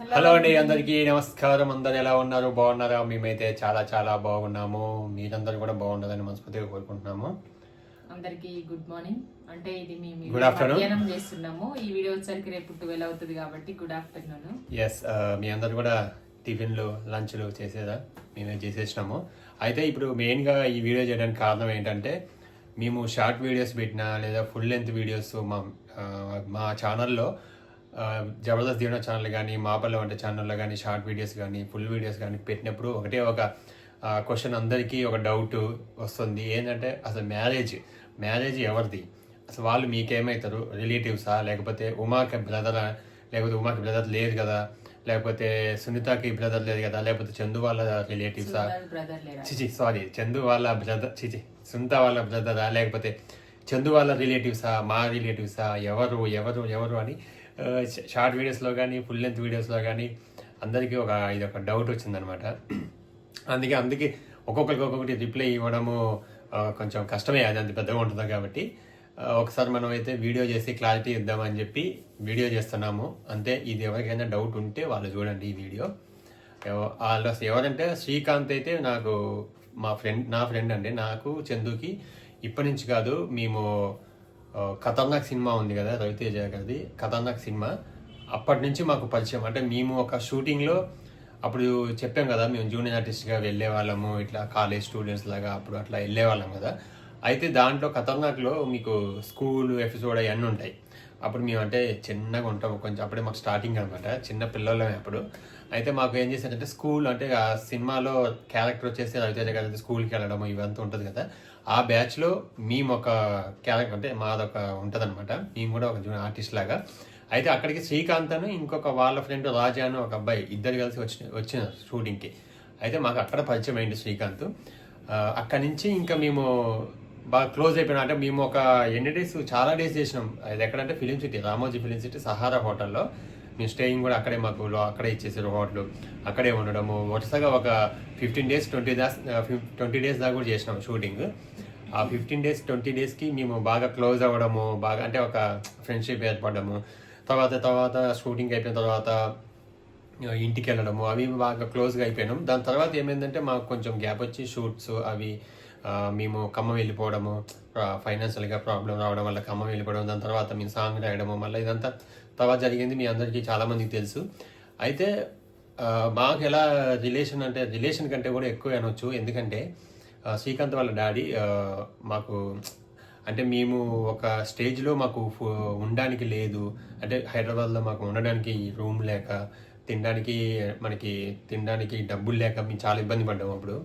Hello అండి అందరికీ నమస్కారం. అందరు ఎలా ఉన్నారు? బాగున్నారా? మేమైతే చాలా చాలా బాగున్నాము. మీరందరూ కూడా బాగుండాలని మనస్ఫూర్తిగా కోరుకుంటున్నాము. అందరికి గుడ్ మార్నింగ్. అంటే ఇది మేము Good afternoon. మధ్యాహ్నం చేస్తున్నాము. ఈ వీడియో వచ్చరికి రేపు ట్వెల్వ్ అవుతుంది కాబట్టి గుడ్ ఆఫ్టర్నూన్. ఎస్ మీ అందరు కూడా టిఫిన్లు లంచ్లు చేసేదా? మేమే చేసేసినాము. అయితే ఇప్పుడు మెయిన్గా ఈ వీడియో చేయడానికి కారణం ఏంటంటే మేము షార్ట్ వీడియోస్ పెట్టినా లేదా ఫుల్ లెంత్ వీడియోస్ మా ఆ, మా ఛానల్లో జబర్దస్త్ దీవెన ఛానల్ కానీ మాపల్ల వంట ఛానల్లో కానీ షార్ట్ వీడియోస్ కానీ ఫుల్ వీడియోస్ కానీ పెట్టినప్పుడు ఒకటే ఒక క్వశ్చన్ అందరికీ ఒక డౌట్ వస్తుంది. ఏంటంటే అసలు మ్యారేజ్ మ్యారేజ్ ఎవరిది? అసలు వాళ్ళు మీకేమవుతారు రిలేటివ్సా? లేకపోతే ఉమాకి బ్రదరా? లేకపోతే ఉమాకి బ్రదర్ లేదు కదా? లేకపోతే సునీతకి బ్రదర్ లేదు కదా? లేకపోతే చందు వాళ్ళ రిలేటివ్సా? చిచి సారీ చందు వాళ్ళ బ్రదర్ చిచి సునీత వాళ్ళ బ్రదరా? లేకపోతే చందు వాళ్ళ రిలేటివ్సా? మా రిలేటివ్సా? ఎవరు ఎవరు ఎవరు అని షార్ట్ వీడియోస్లో కానీ ఫుల్ లెంత్ వీడియోస్లో కానీ అందరికీ ఒక ఇది ఒక డౌట్ వచ్చిందనమాట. అందుకే అందుకే ఒక్కొక్కరికి ఒక్కొక్కటి రిప్లై ఇవ్వడము కొంచెం కష్టమే అది అంత పెద్దగా ఉంటుంది కాబట్టి ఒకసారి మనం అయితే వీడియో చేసి క్లారిటీ ఇద్దామని చెప్పి వీడియో చేస్తున్నాము. అంతే ఇది ఎవరికైనా డౌట్ ఉంటే వాళ్ళు చూడండి ఈ వీడియో. ఎవ- వాళ్ళు ఎవరంటే శ్రీకాంత్ అయితే నాకు మా ఫ్రెండ్ నా ఫ్రెండ్ అండి. నాకు చందుకి ఇప్పటి నుంచి కాదు మేము ఖతర్నాక్ సినిమా ఉంది కదా రవితేజ గారిది. ఖతర్నాక్ సినిమా. అప్పటి నుంచి మాకు పరిచయం. అంటే మేము ఒక షూటింగ్లో అప్పుడు చెప్పాం కదా మేము జూనియర్ ఆర్టిస్ట్గా వెళ్ళే వాళ్ళము ఇట్లా కాలేజ్ స్టూడెంట్స్ లాగా అప్పుడు అట్లా వెళ్ళే వాళ్ళం కదా. అయితే దాంట్లో ఖతర్నాక్లో మీకు స్కూల్ ఎపిసోడ్ అవన్నీ ఉంటాయి. అప్పుడు మేము అంటే చిన్నగా ఉంటాము కొంచెం అప్పుడే మాకు స్టార్టింగ్ అనమాట చిన్న పిల్లలమే అప్పుడు. అయితే మాకు ఏం చేశారంటే స్కూల్ అంటే ఆ సినిమాలో క్యారెక్టర్ వచ్చేసి రవితేజ గారి స్కూల్కి వెళ్ళడం ఇవంతా ఉంటుంది కదా. ఆ బ్యాచ్లో మేము ఒక క్యారెక్టర్ అంటే మాదొక ఉంటుంది అనమాట మేము కూడా ఒక ఆర్టిస్ట్ లాగా. అయితే అక్కడికి శ్రీకాంత్ అని ఇంకొక వాళ్ళ ఫ్రెండ్ రాజా అని ఒక అబ్బాయి ఇద్దరు కలిసి వచ్చిన వచ్చిన షూటింగ్కి అయితే మాకు అక్కడ పరిచయం అయింది శ్రీకాంత్. అక్కడి నుంచి ఇంకా మేము బాగా క్లోజ్ అయిపోయినా అంటే మేము ఒక ఎన్ని డేస్ చాలా డేస్ చేసినాం. అది ఎక్కడంటే film city Ramoji film city Sahara హోటల్లో. మేము స్టేయింగ్ కూడా అక్కడే మాకు అక్కడే ఇచ్చేసారు హోటల్. అక్కడే ఉండడము. వరుసగా ఒక fifteen days twenty days twenty days దాకా కూడా చేసినాం షూటింగ్. ఆ ఫిఫ్టీన్ డేస్ ట్వంటీ డేస్కి మేము బాగా క్లోజ్ అవ్వడము బాగా అంటే ఒక ఫ్రెండ్షిప్ ఏర్పడము తర్వాత తర్వాత షూటింగ్ అయిపోయిన తర్వాత ఇంటికి వెళ్ళడము అవి బాగా క్లోజ్గా అయిపోయినాం. దాని తర్వాత ఏమైందంటే మాకు కొంచెం గ్యాప్ వచ్చి షూట్స్ అవి మేము ఖమ్మం వెళ్ళిపోవడము ఫైనాన్షియల్గా ప్రాబ్లం రావడం వల్ల ఖమ్మం వెళ్ళిపోవడం దాని తర్వాత మీ సాంగ్ రాయడము మళ్ళీ ఇదంతా తర్వాత జరిగింది మీ అందరికీ చాలామందికి తెలుసు. అయితే మాకు ఎలా రిలేషన్ అంటే రిలేషన్ కంటే కూడా ఎక్కువ అనొచ్చు. ఎందుకంటే శ్రీకాంత్ వాళ్ళ డాడీ మాకు అంటే మేము ఒక స్టేజ్లో మాకు ఉండడానికి లేదు. అంటే హైదరాబాద్లో మాకు ఉండడానికి రూమ్ లేక తినడానికి మనకి తినడానికి డబ్బులు లేక మేము చాలా ఇబ్బంది పడ్డాము అప్పుడు.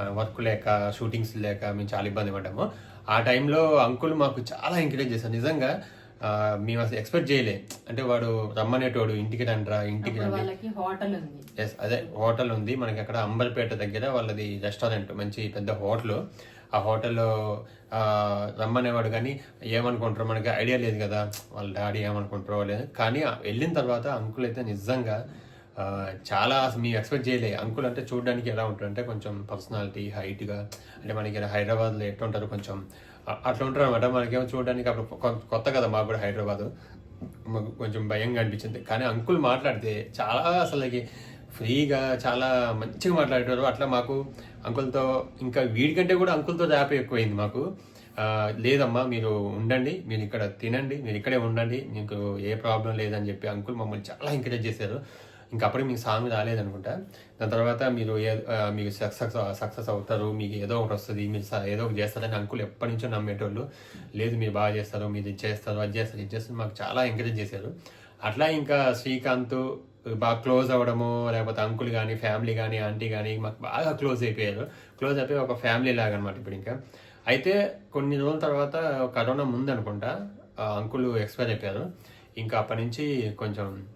వర్క్ లేక షూటింగ్స్ లేక మేము చాలా ఇబ్బంది పడ్డాము. ఆ టైంలో అంకుల్ మాకు చాలా ఎంకరేజ్ చేశారు. నిజంగా మేము అసలు ఎక్స్పెక్ట్ చేయలే. అంటే వాడు రమ్మనేటోడు ఇంటికి రండిరా ఇంటికి రండి. వాళ్ళకి హోటల్ ఉంది. ఎస్ అదే హోటల్ ఉంది. మనకి అక్కడ అంబర్పేట దగ్గర వాళ్ళది రెస్టారెంట్ మంచి పెద్ద హోటల్. ఆ హోటల్లో రమ్మనేవాడు కానీ ఏమనుకుంటారో మనకి ఐడియా లేదు కదా. వాళ్ళ డాడీ ఏమనుకుంటారో లేదు. కానీ వెళ్ళిన తర్వాత అంకుల్ అయితే నిజంగా చాలా అసలు మీ ఎక్స్పెక్ట్ చేయలే. అంకుల్ అంటే చూడడానికి ఎలా ఉంటారంటే కొంచెం పర్సనాలిటీ హైట్గా అంటే మనకి హైదరాబాద్లో హైదరాబాద్లో ఎట్లుంటారు కొంచెం? అట్లా ఉంటారు అనమాట మనకేమో చూడడానికి అప్పుడు కొత్త కదా మాకు కూడా హైదరాబాద్. కొంచెం భయంగా అనిపించింది. కానీ అంకుల్ మాట్లాడితే చాలా అసలుకి ఫ్రీగా చాలా మంచిగా మాట్లాడేవారు. అట్లా మాకు అంకుల్తో ఇంకా వీడికంటే కూడా అంకుల్తో ర్యాప్ ఎక్కువైంది మాకు. లేదమ్మా మీరు ఉండండి మీరు ఇక్కడ తినండి మీరు ఇక్కడే ఉండండి మీకు ఏ ప్రాబ్లం లేదని చెప్పి అంకుల్ మమ్మల్ని చాలా ఎంకరేజ్ చేశారు. ఇంకా అప్పటికి మీకు సాంగ్ రాలేదనుకుంటా. దాని తర్వాత మీరు ఏ- మీకు సక్సెస్ సక్సెస్ అవుతారు మీకు ఏదో ఒకటి వస్తుంది మీరు ఏదో ఒకటి చేస్తారని అంకుల్ ఎప్పటి నుంచో నమ్మేటోళ్ళు. లేదు మీరు బాగా చేస్తారు మీరు ఇది చేస్తారు అది చేస్తారు ఇది చేస్తారు మాకు చాలా ఎంకరేజ్ చేశారు. అట్లా ఇంకా శ్రీకాంత్ బాగా క్లోజ్ అవ్వడము లేకపోతే అంకుల్ కానీ ఫ్యామిలీ కానీ ఆంటీ కానీ మాకు బాగా క్లోజ్ అయిపోయారు. క్లోజ్ అయిపోయి ఒక ఫ్యామిలీ లాగా అనమాట ఇప్పుడు ఇంకా. అయితే కొన్ని రోజుల తర్వాత కరోనా ముందు అనుకుంటా ఆ అంకుల్ ఎక్స్పైర్ అయిపోయారు. ఇంకా అప్పటి నుంచి కొంచెం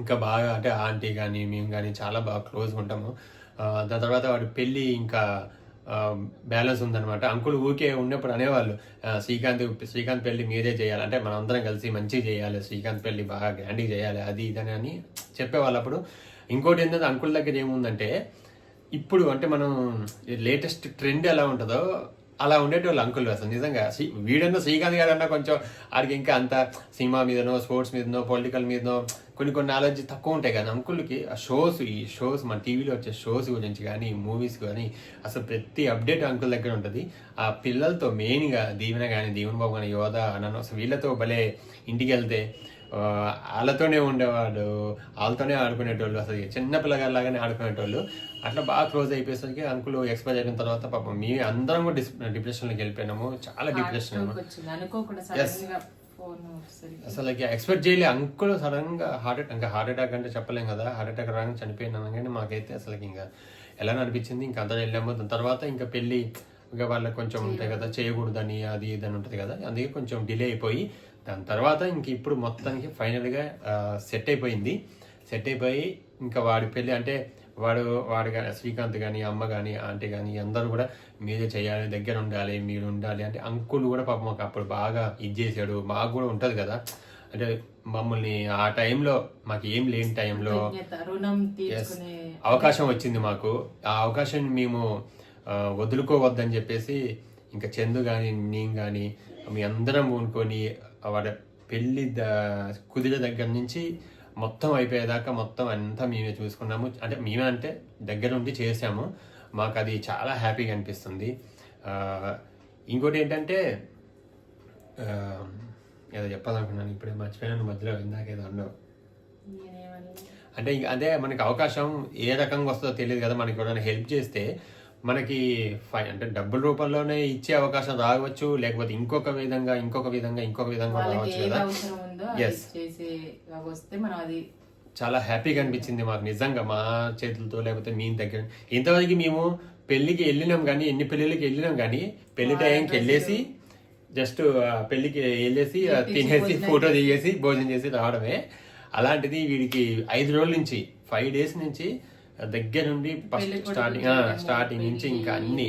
ఇంకా బాగా అంటే ఆంటీ కానీ మేము కానీ చాలా బాగా క్లోజ్ ఉంటాము. దాని తర్వాత వాడి పెళ్ళి ఇంకా బ్యాలెన్స్ ఉందనమాట అంకుల్ ఊరికే ఉన్నప్పుడు అనేవాళ్ళు శ్రీకాంత్ శ్రీకాంత్ పెళ్ళి మీరే చేయాలి. అంటే మనందరం కలిసి మంచిగా చేయాలి శ్రీకాంత్ పెళ్ళి బాగా గ్రాండ్గా చేయాలి అది ఇదని అని చెప్పేవాళ్ళు అప్పుడు ఇంకోటి ఏంటంటే అంకుల్ దగ్గర ఏముందంటే ఇప్పుడు అంటే మనం లేటెస్ట్ ట్రెండ్ ఎలా ఉంటుందో అలా ఉండేటోళ్ళు అంకుల్ అసలు నిజంగా వీడన్నా శ్రీకాంత్ గారు అన్నా కొంచెం ఆడికి ఇంకా అంత సినిమా మీదనో స్పోర్ట్స్ మీదనో పొలిటికల్ మీదనో కొన్ని కొన్ని నాలెడ్జ్ తక్కువ ఉంటాయి కానీ అంకుల్కి ఆ షోస్ ఈ షోస్ మన టీవీలో వచ్చే షోస్ గురించి కానీ మూవీస్ కానీ అసలు ప్రతి అప్డేట్ అంకుల్ దగ్గర ఉంటుంది. ఆ పిల్లలతో మెయిన్గా దీవెన కానీ దీవెన బాబు కానీ యోధ అన్న అసలు వీళ్ళతో భలే ఇంటికి వెళ్తే వాళ్ళతోనే ఉండేవాడు వాళ్ళతోనే ఆడుకునేటోళ్ళు అసలు చిన్న పిల్లగాళ్ళలాగానే ఆడుకునేటోళ్ళు. అట్లా బాగా క్లోజ్ అయిపోయేసరికి అంకుల్ ఎక్స్పైర్ అయిన తర్వాత పాపం మీ అందరం కూడా డిప్రెషన్లోకి వెళ్ళిపోయినాము. చాలా డిప్రెషన్ అసలు ఎక్స్పెక్ట్ చేయలే. అంకుల్ సడన్గా హార్ట్ అటాక్ ఇంకా హార్ట్ అటాక్ అంటే చెప్పలేం కదా. హార్ట్ అటాక్ రాగానే చనిపోయినాను కానీ మాకైతే అసలు ఇంకా ఎలా అనిపించింది? ఇంకా అంతా వెళ్ళాము. దాని తర్వాత ఇంకా పెళ్ళి ఇంకా వాళ్ళకి కొంచెం ఉంటాయి కదా చేయకూడదని అది ఇది అని ఉంటుంది కదా. అందుకే కొంచెం డిలే అయిపోయి దాని తర్వాత ఇంక ఇప్పుడు మొత్తానికి ఫైనల్గా సెట్ అయిపోయింది. సెట్ అయిపోయి ఇంకా వాడి పెళ్ళి అంటే వాడు వాడు కానీ శ్రీకాంత్ కానీ అమ్మ కానీ ఆంటీ కానీ అందరూ కూడా మీరే చేయాలి దగ్గర ఉండాలి మీరు ఉండాలి అంటే అంకుల్ కూడా పాపం మాకు అప్పుడు బాగా ఇది చేశాడు. మాకు కూడా ఉంటుంది కదా. అంటే మమ్మల్ని ఆ టైంలో మాకు ఏం లేని టైంలో అవకాశం వచ్చింది మాకు. ఆ అవకాశం మేము వదులుకోవద్దని చెప్పేసి ఇంకా చందు కానీ నేను కానీ మీ అందరం ఊనుకొని వాడి పెళ్ళి ద- కుదిరే దగ్గర నుంచి మొత్తం అయిపోయేదాకా మొత్తం అంతా మేమే చూసుకున్నాము. అంటే మేమే అంటే దగ్గర ఉండి చేసాము మాకు అది చాలా హ్యాపీగా అనిపిస్తుంది. ఇంకోటి ఏంటంటే ఏదో చెప్పాలనుకున్నాను ఇప్పుడే మర్చిపోయాను మధ్యలో ఇందాకేదో అన్నావు. నేనేమని అంటే అదే మనకి అవకాశం ఏ రకంగా వస్తుందో తెలియదు కదా మనకి ఎవరైనా హెల్ప్ చేస్తే మనకి ఫై- అంటే డబ్బుల రూపంలోనే ఇచ్చే అవకాశం రావచ్చు లేకపోతే ఇంకొక విధంగా ఇంకొక విధంగా ఇంకొక విధంగా రావచ్చు కదా. వస్తే మనం అది చాలా హ్యాపీగా అనిపించింది మాకు నిజంగా మా చేతులతో లేకపోతే మీ దగ్గర. ఇంతవరకు మేము పెళ్ళికి వెళ్ళినాం కానీ ఎన్ని పెళ్ళిళ్ళకి వెళ్ళినాం కానీ పెళ్ళి టైంకి వెళ్ళేసి జస్ట్ పెళ్ళికి వెళ్ళేసి తినేసి ఫోటో దిగేసి భోజనం చేసి రావడమే. అలాంటిది వీడికి ఐదు రోజుల నుంచి ఫైవ్ డేస్ నుంచి దగ్గర నుండి ఫస్ట్ స్టార్టింగ్ స్టార్టింగ్ నుంచి ఇంకా అన్ని.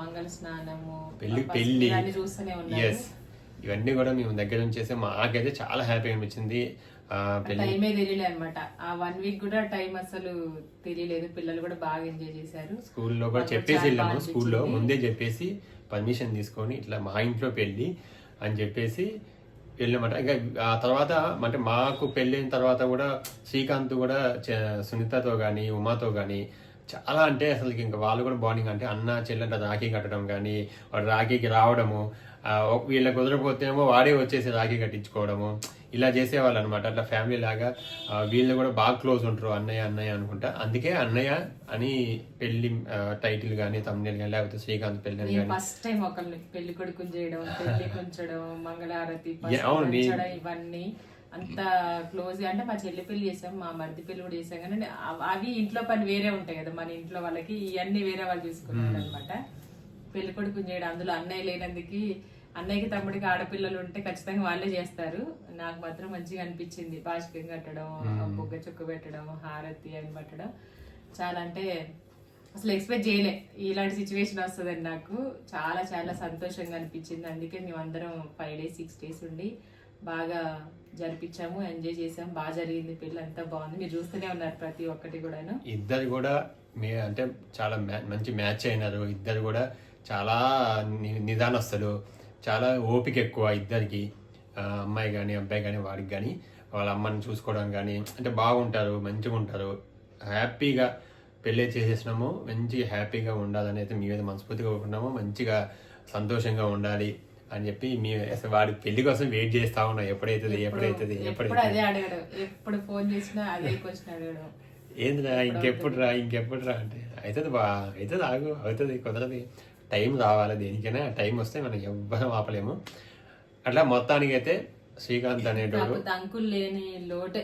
మంగళ స్నానము పెళ్ళి పెళ్ళి ఎస్ ఇవన్నీ కూడా మేము దగ్గర నుంచి చేస్తే మాకైతే చాలా హ్యాపీగా అనిపించింది. టైమే తెలియలే అనమాట ఆ వన్ వీక్ కూడా టైం అసలు తెలియలేదు. పిల్లలు కూడా బాగా ఎంజాయ్ చేశారు. స్కూల్లో కూడా చెప్పేసి వెళ్ళాము. స్కూల్లో. ముందే చెప్పేసి పర్మిషన్ తీసుకొని ఇట్లా మా ఇంట్లో పెళ్ళి అని చెప్పేసి వెళ్ళామంట. ఇంకా ఆ తర్వాత అంటే మాకు పెళ్ళైన తర్వాత కూడా శ్రీకాంత్ కూడా సునీతతో కానీ ఉమాతో కానీ చాలా అంటే అసలు ఇంకా వాళ్ళు కూడా బాండింగ్ అంటే అన్న చెల్లెంట రాఖీ కట్టడం కానీ వాడు రాఖీకి రావడము వీళ్ళ ఒక- వీళ్ళకి వాడే వచ్చేసి రాఖీ కట్టించుకోవడము ఇలా చేసేవాళ్ళు అనమాట అట్లా ఫ్యామిలీ లాగా వీళ్ళు కూడా బాగా క్లోజ్ ఉంటారు. అన్నయ్య అన్నయ్య అనుకుంటా. అందుకే అన్నయ్య అని పెళ్ళి టైటిల్ కానీ తమ్నేల్ కానీ లేకపోతే శ్రీకాంత్ పెళ్ళి అని కానీ ఫస్ట్ టైం ఒకరిని పెళ్ళి కొడుకుని చేయడం పెళ్ళి కొంచడం మంగళారతి అవును, ఇవన్నీ అంత క్లోజ్ అంటే మా చెల్లి పెళ్ళి చేసాం మా మరిది పెళ్ళి కూడా చేసాం. కానీ అవ- అవి ఇంట్లో పని వేరే ఉంటాయి కదా. మన ఇంట్లో వాళ్ళకి ఇవన్నీ వేరే వాళ్ళు చూసుకున్నారు అనమాట. పెళ్ళి కొడుకుని చేయడం అందులో అన్నయ్య లేనందుకు అన్నయ్యకి తమ్ముడికి ఆడపిల్లలు ఉంటే ఖచ్చితంగా వాళ్ళే చేస్తారు. నాకు మాత్రం మంచిగా అనిపించింది. బాష్కం కట్టడం బొగ్గ చుక్క పెట్టడం హారతి అని పట్టడం. చాలా అంటే అసలు ఎక్స్పెక్ట్ చేయలే. ఇలాంటి సిచ్యువేషన్ వస్తుందని నాకు. చాలా చాలా సంతోషంగా అనిపించింది. అందుకే మేము అందరం ఫైవ్ డేస్ సిక్స్ డేస్ ఉండి బాగా జరిపించాము ఎంజాయ్ చేసాము బాగా జరిగింది పెళ్ళి అంతా బాగుంది. మీరు చూస్తూనే ఉన్నారు ప్రతి ఒక్కటి కూడాను. ఇద్దరు కూడా మే అంటే చాలా మంచి మ్యాచ్ అయినారు. ఇద్దరు కూడా చాలా నిదానస్తులు. చాలా ఓపిక ఎక్కువ ఇద్దరికి అమ్మాయి కానీ అబ్బాయి కానీ వాడికి కానీ వాళ్ళ అమ్మని చూసుకోవడం కానీ అంటే బాగుంటారు మంచిగా ఉంటారు హ్యాపీగా పెళ్ళి చేసేసినాము మంచిగా హ్యాపీగా ఉండాలని అయితే మీ మీద మనస్ఫూర్తిగా కోరుకున్నాము మంచిగా సంతోషంగా ఉండాలి అని చెప్పి మీ అసలు వాడి పెళ్ళి కోసం వెయిట్ చేస్తా ఉన్నాం ఎప్పుడైతుంది ఎప్పుడైతుంది ఎప్పుడు ఎప్పుడైతుంది అదే అడగడం ఎప్పుడు ఫోన్ చేసినా అదే క్వశ్చన్ అడగడం. ఏందిరా ఇంకెప్పుడు రా ఇంకెప్పుడు రా అంటే అవుతుంది బా అవుతుంది ఆగు అవుతుంది కుదరది. టైం రావాలి దేనికైనా టైం వస్తే మనం ఎవ్వరం ఆపలేము. అట్లా మొత్తానికి అయితే శ్రీకాంత్ అనేటోడు అంకుల్ లేని లోటే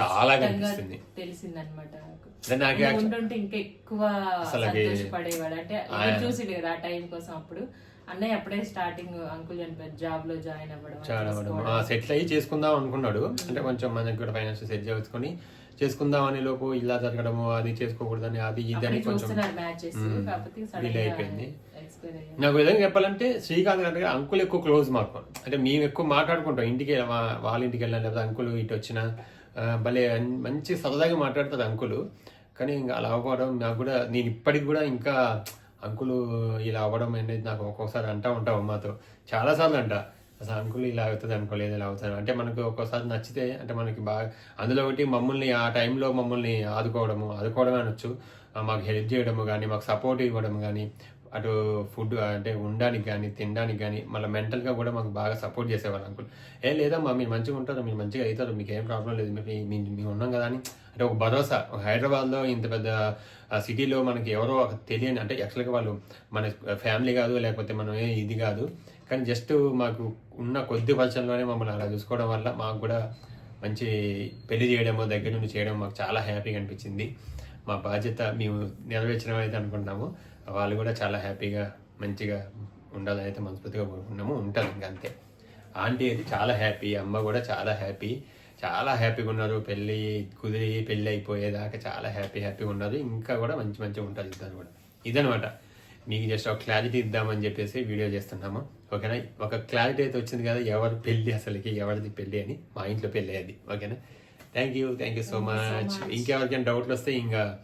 చాలా కనిపిస్తుంది. తెలిసిందనమాట నాకు. అంటే నాకు ఇంకా ఎక్కువ సంతోషపడేవాడు. అంటే చూసిండు కదా ఆ టైం కోసం అప్పుడు. అన్నయ్య అప్పుడే స్టార్టింగ్ అంకుల్ చనిపోయారు జాబ్లో జాయిన్ అవ్వడం. సెటిల్ అయ్యి చేసుకుందాం అనుకున్నాడు. అంటే కొంచెం మనకి కూడా ఫైనాన్స్ సెట్ చేసుకొని చేసుకుందాం అనే లోపు ఇలా జరగడము అది చేసుకోకూడదని అది ఇది అని అప్పుడు కొంచెం అయిపోయింది. నాకు విధంగా చెప్పాలంటే శ్రీకాంత్ గారి అంకుల్ ఎక్కువ క్లోజ్ మాకు. అంటే మేము ఎక్కువ మాట్లాడుకుంటాం. ఇంటికి వాళ్ళ ఇంటికి వెళ్ళినా లేకపోతే అంకుల్ ఇటు వచ్చిన భలే మంచి సరదాగా మాట్లాడతారు అంకుల్ కానీ ఇంకా అలా అవ్వడం నాకు కూడా నేను ఇప్పటికి కూడా ఇంకా అంకులు ఇలా అవ్వడం అనేది నాకు ఒక్కొక్కసారి అంటా ఉంటాం అమ్మతో. చాలాసార్లు అంట. అసలు అంకుల్ ఇలా అవుతుంది అనుకోలేదు ఇలా అవుతారు అంటే మనకు ఒక్కోసారి నచ్చితే అంటే మనకి బాగా అందులో ఒకటి మమ్మల్ని ఆ టైంలో మమ్మల్ని ఆదుకోవడము ఆదుకోవడం అనొచ్చు. మాకు హెల్ప్ చేయడము కానీ మాకు సపోర్ట్ ఇవ్వడం కానీ అటు ఫుడ్ అంటే ఉండడానికి కానీ తినడానికి కానీ మళ్ళీ మెంటల్గా కూడా మాకు బాగా సపోర్ట్ చేసేవాళ్ళు అంకుల్ ఏ లేదమ్మా మీరు మంచిగా ఉంటారు మీరు మంచిగా అవుతారు మీకు ఏం ప్రాబ్లం లేదు మీరు మేము ఉన్నాం కదా అని. అంటే ఒక భరోసా హైదరాబాద్లో ఇంత పెద్ద సిటీలో మనకి ఎవరో ఒక తెలియని అంటే యాక్చువల్గా వాళ్ళు మన ఫ్యామిలీ కాదు లేకపోతే మనం ఏ ఇది కాదు. కానీ జస్ట్ మాకు ఉన్న కొద్ది వర్షంలోనే మమ్మల్ని అలా చూసుకోవడం వల్ల మాకు కూడా మంచి పెళ్ళి చేయడము దగ్గర నుండి చేయడం మాకు చాలా హ్యాపీగా అనిపించింది. మా బాధ్యత మేము నెరవేర్చడం అయితే అనుకుంటున్నాము. వాళ్ళు కూడా చాలా హ్యాపీగా మంచిగా ఉండాలని అయితే మనస్ఫూర్తిగా కోరుకున్నాము ఉంటారు ఇంకా అంతే. ఆంటీ అయితే చాలా హ్యాపీ అమ్మ కూడా చాలా హ్యాపీ. చాలా హ్యాపీగా ఉన్నారు. పెళ్ళి కుదిరి పెళ్ళి అయిపోయేదాకా చాలా హ్యాపీ హ్యాపీగా ఉన్నారు. ఇంకా కూడా మంచి మంచిగా ఉంటారు ఇద్దరు కూడా. ఇదనమాట మీకు జస్ట్ ఒక క్లారిటీ ఇద్దామని చెప్పేసి వీడియో చేస్తున్నాము. ఓకేనా? ఒక క్లారిటీ అయితే వచ్చింది కదా ఎవరు పెళ్ళి అసలుకి ఎవరిది పెళ్ళి అని? మా ఇంట్లో పెళ్ళి అది. ఓకేనా? Thank you thank you so much ఇంకెవరికైనా డౌట్లు వస్తే ఇంకా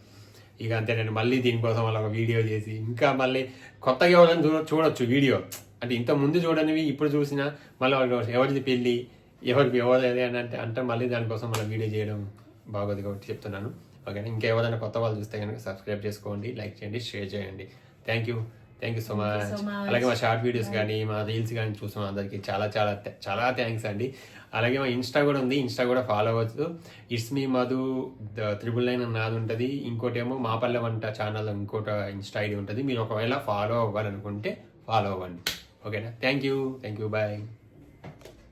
ఇక అంతే నేను మళ్ళీ దీనికోసం అలా ఒక వీడియో చేసి ఇంకా మళ్ళీ కొత్తగా ఎవరైనా చూడ చూడొచ్చు వీడియో. అంటే ఇంత ముందు చూడనివి ఇప్పుడు చూసినా మళ్ళీ వాళ్ళు ఎవరిది పెళ్ళి ఎవరికి ఎవరిది అని అంటే అంటే మళ్ళీ దానికోసం మళ్ళీ వీడియో చేయడం బాగోదు కాబట్టి చెప్తున్నాను. ఓకేనా? ఇంకెవరైనా కొత్త వాళ్ళు చూస్తే కనుక సబ్స్క్రైబ్ చేసుకోండి లైక్ చేయండి షేర్ చేయండి. Thank you thank you so much. అలాగే మా షార్ట్ వీడియోస్ కానీ మా రీల్స్ కానీ చూసాం అందరికి. చాలా చాలా చాలా థ్యాంక్స్ అండి. అలాగే మా ఇన్స్టా కూడా ఉంది. ఇన్స్టా కూడా ఫాలో అవ్వచ్చు. It's me Madhu triple nine నాది ఉంటుంది. ఇంకోటి ఏమో మా పల్లె వంట ఛానల్ ఇంకోటి ఇన్స్టా ఐడి ఉంటుంది. మీరు ఒకవేళ ఫాలో అవ్వాలనుకుంటే ఫాలో అవ్వండి. ఓకేనా thank you thank you bye